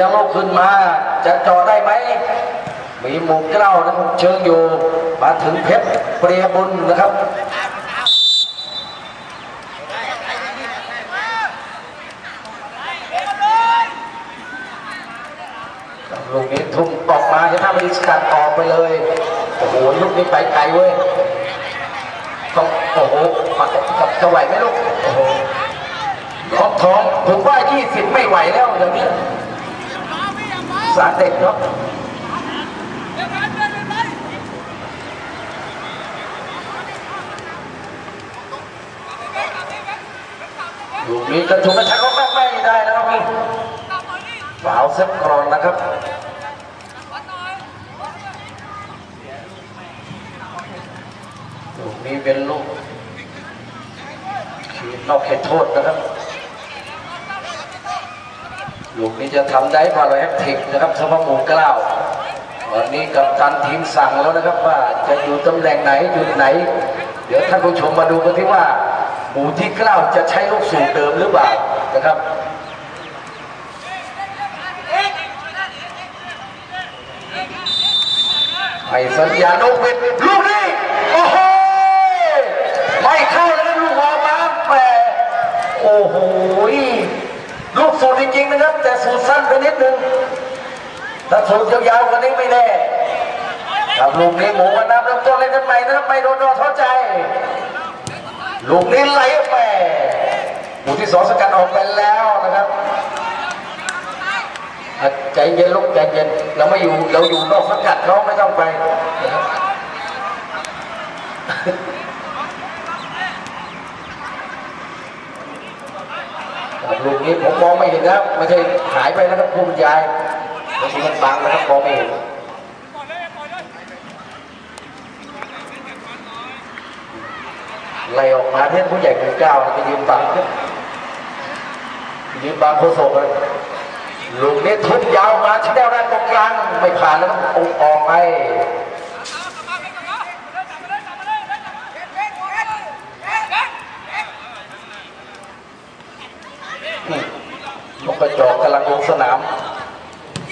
ยังลูกขึ้นมาจะจอได้ไหม มีหมุมเกล้านะครับเชิงอยู่ มาถึงเพชรเปรียบุญนะครับ ลูกนี้ทุ่มออกมาจะทำให้สกัดออกไปเลย โอ้โหลูกนี้ไปไกลเว้ยต้องโอ้โหปัดกับจะไหวไหมลูก โอ้โหของทองผมว่า20ไม่ไหวแล้วเดี๋ยวนี้ สาเด็กเนาะลูกนี้กระทุกกระชักก็ไม่ไม่ได้นะครับนี่ฝาวเซฟกรอนนะครับลูกนี้เป็นลูกขีดนอกเขตโทษนะครับ ลูกนี้จะทำได้พาราแอคทีฟนะครับเฉพาะหมูเกล้าวันนี้กับตันทีมสั่งแล้วนะครับว่าจะอยู่ตำแหน่งไหนจุดไหน เดี๋ยวท่านผู้ชมมาดูกันที่ว่า หมู่ที่เกล้าจะใช้ลูกสูบเดิมหรือเปล่านะครับให้สัญญาณนกเวทลูกนี้โอ้โหไม่เข้าเลยนะลูกวางมาแหมโอ้โห จริงๆนะครับ แต่สูตรสั้นไปนิดนึงถ้าสูตรยาวๆกว่านี้ไม่แน่ครับลูกนี้หมูกันน้ำเริ่มต้นเล่นกันใหม่นะครับไม่โดนโดนท้อใจ ลูกนี้ไหลไปหมูที่สองสกัดออกไปแล้วนะครับใจเย็นลูกใจเย็นเราไม่อยู่เราอยู่นอกสังกัดเขาไม่ต้องไปนะครับครับ ลูกนี้ผมมองไม่เห็นนะครับไม่ใช่หายไปนะครับผู้บรรยายไม่ใช่มันบังนะครับมองไม่เห็นไล่ออกมาเพื่นผู้ใหญ่หมู่เก้าไปยืนบังขึ้นยืนบังโคศกเลยลูกนี้ทุบยาวมาชแนลด้านตรงกลางไม่ผ่านแล้วก็องออกไป นี่นกกระจอกกำลังลงสนาม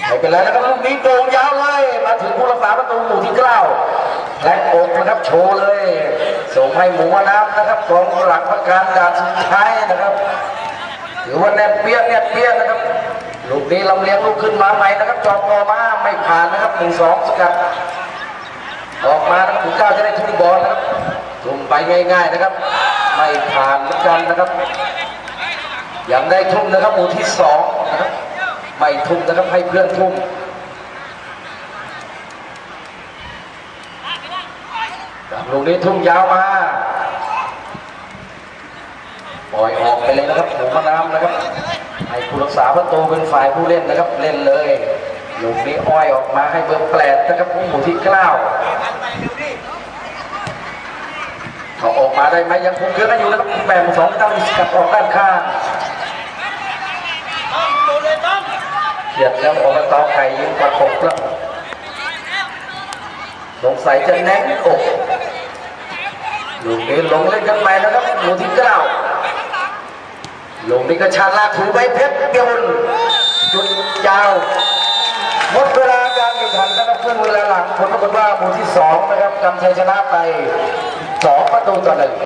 ไม่เป็นไรนะครับลูกนี้โด่งยาวเลย มาถึงผู้รักษาประตูหมู่ที่เก้าและอกนะครับโชว์เลย ส่งให้หมูน้ำนะครับของหลักประการด่านสุดท้ายนะครับถือว่าแน่เปี้ยแน่เปี้ยนะครับลูกนี้ลำเลียงลูกขึ้นมาใหม่นะครับจอบกอมาไม่ผ่านนะครับหนึ่งสองสกัดออกมานะครับถึงเก้าจะได้ทุ่มบอลนะครับทุ่มไปง่าย ๆนะครับ ไม่ผ่านเหมือนกันนะครับ ยังได้ทุ่มนะครับหมู่ที่สองนะครับไม่ทุ่มนะครับให้เพื่อนทุ่มครับลูกนี้ทุ่มยาวมาปล่อยออกไปเลยนะครับหมูมะน้ำนะครับให้ผู้รักษาประตูเป็นฝ่ายผู้เล่นนะครับเล่นเลยลูกนี้อ้อยออกมาให้เบอร์แปดนะครับหมู่ที่เก้า เขาออกมาได้ไหมยังคงเยอะกันอยู่นะครับแบ่งสองตั้งสกัดออกด้านข้างเขียดแล้วอบตไก่ยิงประกบแล้วสงสัยจะแน่นอกลูกนี้ลงเล่นกันใหม่นะครับหมู่ที่เก้าลงนี่ก็ชาลากถูใบเพชรเดียวจุดยาวหมดเวลาการแข่งขันนะครับครึ่งเวลาหลังผลปรากฏว่าหมู่ที่สองนะครับกำชัยชนะไป Só para doutora Lina.